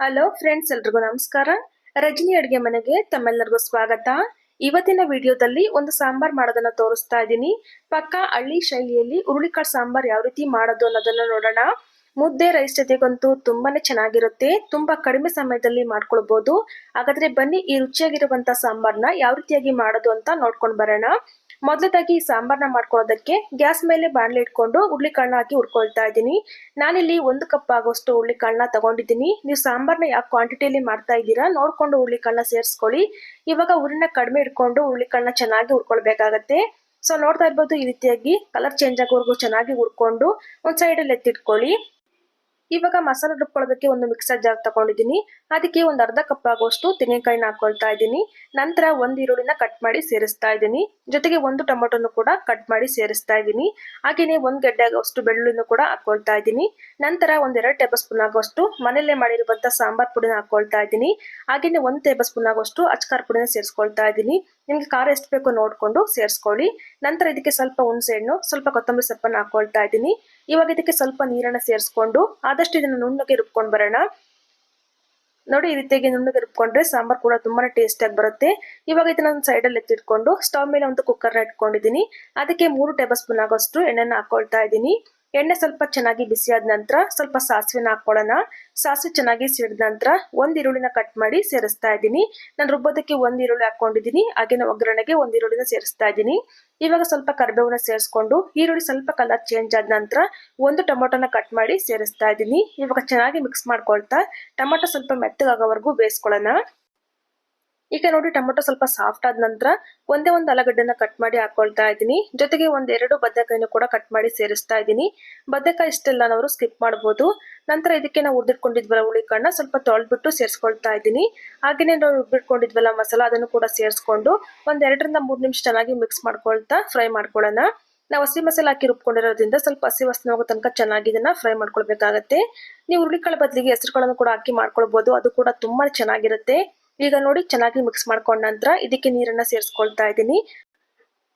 Hello friends ಎಲ್ರಿಗೂ ನಮಸ್ಕಾರ. ರಜನಿ ಅಡುಗೆ ಮನೆಗೆ ತಮ್ಮೆಲ್ಲರಿಗೂ ಸ್ವಾಗತ. ಇವತ್ತಿನ ವಿಡಿಯೋದಲ್ಲಿ ಒಂದು ಸಾಂಬಾರ್ ಮಾಡೋದನ್ನ ತೋರಿಸ್ತಾ ಇದ್ದೀನಿ. ಪಕ್ಕ ಹಳ್ಳಿ ಶೈಲಿಯಲ್ಲಿ ಹುರುಳಿಕಾಳು ಸಾಂಬಾರ್ ಯಾವ ರೀತಿ ಮಾಡೋದು ಅನ್ನೋದನ್ನ ನೋಡೋಣ. ಮುದ್ದೆ ರೈಸ್ ಜೊತೆಗಂತೂ ತುಂಬಾನೇ ಚೆನ್ನಾಗಿರುತ್ತೆ. ತುಂಬಾ ಕಡಿಮೆ ಸಮಯದಲ್ಲಿ ಮಾಡ್ಕೊಳ್ಬಹುದು ಹಾಗಾದ್ರೆ ಬನ್ನಿ ಈ ರುಚಿಯಾಗಿರುವಂತ ಸಾಂಬಾರ್ನ ಯಾವ ರೀತಿಯಾಗಿ ಮಾಡೋದು ಅಂತ ನೋಡ್ಕೊಂಡು ಬರೋಣ. ಮೊದಲದಾಗಿ ಸಾಂಬಾರ್ನ ಮಾಡ್ಕೊಳ್ಳೋದಕ್ಕೆ ಗ್ಯಾಸ್ ಮೇಲೆ ಬಾಣಲೆ ಇಟ್ಕೊಂಡು ಹುರುಳಿಕಾಳನ್ನ ಹಾಕಿ ಹುರ್ಕೊಳ್ತಾ ಇದ್ದೀನಿ. ನಾನಿಲ್ಲಿ ಒಂದು ಕಪ್ ಆಗೋಷ್ಟು ಹುರುಳಿಕಾಳನ್ನ ತಗೊಂಡಿದ್ದೀನಿ. ನೀವು ಸಾಂಬಾರ್ನ ಯಾವ ಕ್ವಾಂಟಿಟಿಯಲ್ಲಿ ಮಾಡ್ತಾ ಇದ್ದೀರಾ ನೋಡ್ಕೊಂಡು ಹುರುಳಿಕಾಳನ್ನ ಸೇರಿಸ್ಕೊಳ್ಳಿ. ಇವಾಗ ಹುರಿನ ಕಡಿಮೆ ಇಟ್ಕೊಂಡು ಹುರುಳಿಕಾಳನ್ನ ಚೆನ್ನಾಗಿ ಹುರ್ಕೊಳ್ಬೇಕಾಗತ್ತೆ. ಸೊ ನೋಡ್ತಾ ಇರ್ಬೋದು ಈ ರೀತಿಯಾಗಿ ಕಲರ್ ಚೇಂಜ್ ಆಗೋವರೆಗೂ ಚೆನ್ನಾಗಿ ಹುರ್ಕೊಂಡು ಒಂದು ಸೈಡಲ್ಲಿ ಎತ್ತಿಟ್ಕೊಳ್ಳಿ. ಇವಾಗ ಮಸಾಲೆ ರುಬ್ಕೊಳ್ಳೋದಕ್ಕೆ ಒಂದು ಮಿಕ್ಸರ್ ಜಾರ್ ತಗೊಂಡಿದ್ದೀನಿ. ಅದಕ್ಕೆ ಒಂದು ಅರ್ಧ ಕಪ್ ಆಗುವಷ್ಟು ತೆಂಗಿನಕಾಯಿನ ಹಾಕೊಳ್ತಾ ಇದ್ದೀನಿ. ನಂತರ ಒಂದು ಈರುಳ್ಳಿನ ಕಟ್ ಮಾಡಿ ಸೇರಿಸ್ತಾ ಇದ್ದೀನಿ. ಜೊತೆಗೆ ಒಂದು ಟೊಮೊಟೊನು ಕೂಡ ಕಟ್ ಮಾಡಿ ಸೇರಿಸ್ತಾ ಇದ್ದೀನಿ. ಹಾಗೆಯೇ ಒಂದು ಗೆಡ್ಡೆ ಆಗುವಷ್ಟು ಬೆಳ್ಳುಳ್ಳಿನೂ ಕೂಡ ಹಾಕೊಳ್ತಾ ಇದ್ದೀನಿ. ನಂತರ ಒಂದೆರಡು ಟೇಬಲ್ ಸ್ಪೂನ್ ಆಗುವಷ್ಟು ಮನೆಯಲ್ಲೇ ಮಾಡಿರುವಂತ ಸಾಂಬಾರ್ ಪುಡಿನ ಹಾಕೊಳ್ತಾ ಇದ್ದೀನಿ. ಹಾಗೆಯೇ ಒಂದು ಟೇಬಲ್ ಸ್ಪೂನ್ ಆಗುವಷ್ಟು ಅಚ್ಕಾರ್ ಪುಡಿನ ಸೇರಿಸ್ಕೊಳ್ತಾ ಇದ್ದೀನಿ. ನಿಮ್ಗೆ ಖಾರ ಎಷ್ಟು ಬೇಕೋ ನೋಡ್ಕೊಂಡು ಸೇರಿಸ್ಕೊಳ್ಳಿ. ನಂತರ ಇದಕ್ಕೆ ಸ್ವಲ್ಪ ಹುಣಸೆ ಹಣ್ಣು ಸ್ವಲ್ಪ ಕೊತ್ತಂಬರಿ ಸೊಪ್ಪನ್ನು ಹಾಕೊಳ್ತಾ ಇದ್ದೀನಿ. ಇವಾಗ ಇದಕ್ಕೆ ಸ್ವಲ್ಪ ನೀರನ್ನ ಸೇರಿಸ್ಕೊಂಡು ಆದಷ್ಟು ಇದನ್ನು ನುಣ್ಣಗೆ ರುಬ್ಕೊಂಡು ಬರೋಣ. ನೋಡಿ, ಈ ರೀತಿಯಾಗಿ ನುಣ್ಣಗೆ ರುಬ್ಕೊಂಡ್ರೆ ಸಾಂಬಾರ್ ಕೂಡ ತುಂಬಾನೇ ಟೇಸ್ಟ್ ಆಗಿ ಬರುತ್ತೆ. ಇವಾಗ ಇದನ್ನ ಒಂದು ಸೈಡಲ್ಲಿ ಎತ್ತಿಟ್ಕೊಂಡು ಸ್ಟವ್ ಮೇಲೆ ಒಂದು ಕುಕ್ಕರ್ನ ಇಟ್ಕೊಂಡಿದ್ದೀನಿ. ಅದಕ್ಕೆ ಮೂರು ಟೇಬಲ್ ಸ್ಪೂನ್ ಆಗೋಷ್ಟು ಎಣ್ಣೆನ ಹಾಕೊಳ್ತಾ ಇದ್ದೀನಿ. ಎಣ್ಣೆ ಸ್ವಲ್ಪ ಚೆನ್ನಾಗಿ ಬಿಸಿಯಾದ ನಂತರ ಸ್ವಲ್ಪ ಸಾಸಿವೆನ ಹಾಕೊಳ್ಳೋಣ. ಸಾಸಿವೆ ಚೆನ್ನಾಗಿ ಸಿಡಿದ ನಂತರ ಒಂದು ಈರುಳ್ಳಿನ ಕಟ್ ಮಾಡಿ ಸೇರಿಸ್ತಾ ಇದ್ದೀನಿ. ನಾನು ರುಬ್ಬೋದಕ್ಕೆ ಒಂದು ಈರುಳ್ಳಿ ಹಾಕೊಂಡಿದ್ದೀನಿ. ಹಾಗೆ ಒಗ್ಗರಣೆಗೆ ಒಂದು ಈರುಳ್ಳಿನ ಸೇರಿಸ್ತಾ ಇದ್ದೀನಿ. ಇವಾಗ ಸ್ವಲ್ಪ ಕರ್ಬೇವನ್ನ ಸೇರಿಸ್ಕೊಂಡು ಈರುಳ್ಳಿ ಸ್ವಲ್ಪ ಕಲರ್ ಚೇಂಜ್ ಆದ ನಂತರ ಒಂದು ಟೊಮೊಟೊನ ಕಟ್ ಮಾಡಿ ಸೇರಿಸ್ತಾ ಇದ್ದೀನಿ. ಇವಾಗ ಚೆನ್ನಾಗಿ ಮಿಕ್ಸ್ ಮಾಡ್ಕೊಳ್ತಾ ಟೊಮೊಟೊ ಸ್ವಲ್ಪ ಮೆತ್ತಗಾಗೋವರೆಗೂ ಬೇಯಿಸ್ಕೊಳ್ಳೋಣ. ಈಗ ನೋಡಿ ಟೊಮೊಟೊ ಸ್ವಲ್ಪ ಸಾಫ್ಟ್ ಆದ ನಂತರ ಒಂದೇ ಒಂದು ಆಲೂಗಡ್ಡೆನ ಕಟ್ ಮಾಡಿ ಹಾಕೊಳ್ತಾ ಇದ್ದೀನಿ. ಜೊತೆಗೆ ಒಂದೆರಡು ಬದನೆಕಾಯಿನ ಕೂಡ ಕಟ್ ಮಾಡಿ ಸೇರಿಸ್ತಾ ಇದ್ದೀನಿ. ಬದನೆಕಾಯಿ ಇಷ್ಟೆಲ್ಲ ನಾವು ಸ್ಕಿಪ್ ಮಾಡಬಹುದು ನಂತರ ಇದಕ್ಕೆ ನಾವು ಹುರಿದಿಟ್ಕೊಂಡಿದ್ವಲ್ಲ ಹುಳಿಕಾಳನ್ನ ಸ್ವಲ್ಪ ತೊಳೆದ್ಬಿಟ್ಟು ಸೇರಿಸ್ಕೊಳ್ತಾ ಇದ್ದೀನಿ. ಹಾಗೆಯೇ ನಾವು ರುಬ್ಬಿಟ್ಕೊಂಡಿದ್ವಲ್ಲ ಮಸಾಲ ಅದನ್ನು ಕೂಡ ಸೇರಿಸ್ಕೊಂಡು ಒಂದ್ ಎರಡರಿಂದ ಮೂರು ನಿಮಿಷ ಚೆನ್ನಾಗಿ ಮಿಕ್ಸ್ ಮಾಡ್ಕೊಳ್ತಾ ಫ್ರೈ ಮಾಡ್ಕೊಳ್ಳೋಣ. ನಾವು ಹಸಿ ಮಸಾಲೆ ಹಾಕಿ ರುಬ್ಕೊಂಡಿರೋದ್ರಿಂದ ಸ್ವಲ್ಪ ಹಸಿ ವಾಸನೆ ಹೋಗೋ ತನಕ ಚೆನ್ನಾಗಿ ಇದನ್ನ ಫ್ರೈ ಮಾಡ್ಕೊಳ್ಬೇಕಾಗತ್ತೆ. ನೀವು ಹುರುಳಿಕಾಳು ಬದಲಿಗೆ ಹೆಸರುಗಳನ್ನು ಕೂಡ ಹಾಕಿ ಮಾಡ್ಕೊಳ್ಬಹುದು ಅದು ಕೂಡ ತುಂಬಾ ಚೆನ್ನಾಗಿರುತ್ತೆ. ಈಗ ನೋಡಿ ಚೆನ್ನಾಗಿ ಮಿಕ್ಸ್ ಮಾಡ್ಕೊಂಡ ನಂತರ ಇದಕ್ಕೆ ನೀರನ್ನ ಸೇರಿಸ್ಕೊಳ್ತಾ ಇದ್ದೀನಿ.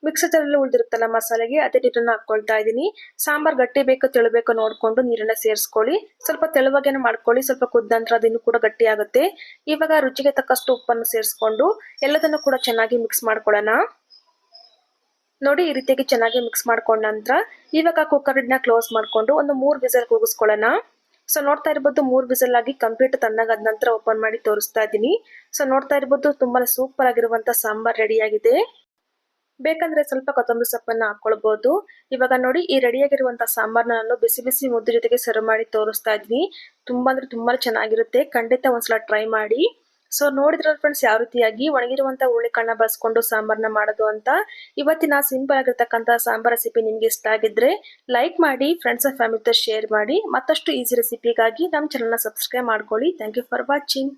ಮಿಕ್ಸರಲ್ಲಿ ಉಳಿದಿರುತ್ತಲ್ಲ ಮಸಾಲೆಗೆ, ಅದೇ ನೀರನ್ನು ಹಾಕೊಳ್ತಾ ಇದ್ದೀನಿ. ಸಾಂಬಾರ್ ಗಟ್ಟಿ ಬೇಕೋ, ತೆಳಬೇಕು ನೋಡಿಕೊಂಡು ನೀರನ್ನ ಸೇರಿಸ್ಕೊಳ್ಳಿ. ಸ್ವಲ್ಪ ತೆಳುವಾಗೇನು ಮಾಡ್ಕೊಳ್ಳಿ, ಸ್ವಲ್ಪ ಕುದ್ದ ನಂತರ ಅದನ್ನು ಕೂಡ ಗಟ್ಟಿ ಆಗುತ್ತೆ. ಇವಾಗ ರುಚಿಗೆ ತಕ್ಕಷ್ಟು ಉಪ್ಪನ್ನು ಸೇರಿಸ್ಕೊಂಡು ಎಲ್ಲದನ್ನು ಕೂಡ ಚೆನ್ನಾಗಿ ಮಿಕ್ಸ್ ಮಾಡ್ಕೊಳ್ಳೋಣ. ನೋಡಿ ಈ ರೀತಿಯಾಗಿ ಚೆನ್ನಾಗಿ ಮಿಕ್ಸ್ ಮಾಡ್ಕೊಂಡ ನಂತರ ಇವಾಗ ಕುಕ್ಕರ್ನ ಕ್ಲೋಸ್ ಮಾಡಿಕೊಂಡು ಒಂದು ಮೂರು ವಿಸಲ್ ಕೂಗಿಸ್ಕೊಳ್ಳೋಣ. ಸೊ ನೋಡ್ತಾ ಇರ್ಬೋದು ಮೂರು ವಿಸಲ್ ಆಗಿ ಕಂಪ್ಲೀಟ್ ತಣ್ಣಗಾದ ನಂತರ ಓಪನ್ ಮಾಡಿ ತೋರಿಸ್ತಾ ಇದ್ದೀನಿ. ಸೊ ನೋಡ್ತಾ ಇರ್ಬೋದು ತುಂಬಾ ಸೂಪರ್ ಆಗಿರುವಂತ ಸಾಂಬಾರ್ ರೆಡಿ ಆಗಿದೆ. ಬೇಕಂದ್ರೆ ಸ್ವಲ್ಪ ಕೊತ್ತಂಬರಿ ಸೊಪ್ಪನ್ನ ಹಾಕೊಳ್ಬಹುದು ಇವಾಗ ನೋಡಿ ಈ ರೆಡಿಯಾಗಿರುವಂತಹ ಸಾಂಬಾರ್ನ ನಾನು ಬಿಸಿ ಬಿಸಿ ಮುದ್ದೆ ಜೊತೆಗೆ ಸರ್ವ್ ಮಾಡಿ ತೋರಿಸ್ತಾ ಇದ್ದೀನಿ. ತುಂಬಾ ಅಂದ್ರೆ ತುಂಬಾ ಚೆನ್ನಾಗಿರುತ್ತೆ. ಖಂಡಿತ ಒಂದ್ಸಲ ಟ್ರೈ ಮಾಡಿ. ಸೊ ನೋಡಿದ್ರಲ್ಲ ಫ್ರೆಂಡ್ಸ್ ಯಾವ ರೀತಿಯಾಗಿ ಒಣಗಿರುವಂತ ಕಣ್ಣ ಬಳಸ್ಕೊಂಡು ಸಾಂಬಾರ್ನ ಮಾಡೋದು ಅಂತ. ಇವತ್ತಿನ ಸಿಂಪಲ್ ಆಗಿರ್ತಕ್ಕಂಥ ಸಾಂಬಾರ್ ರೆಸಿಪಿ ನಿಮ್ಗೆ ಇಷ್ಟ ಆಗಿದ್ರೆ ಲೈಕ್ ಮಾಡಿ ಫ್ರೆಂಡ್ಸ್ ಅಂಡ್ ಫ್ಯಾಮಿಲಿ ಶೇರ್ ಮಾಡಿ. ಮತ್ತಷ್ಟು ಈಸಿ ರೆಸಿಪಿಗಾಗಿ ನಮ್ಮ ಚಾನಲ್ನ ಸಬ್ಸ್ಕ್ರೈಬ್ ಮಾಡ್ಕೊಳ್ಳಿ. Thank you for watching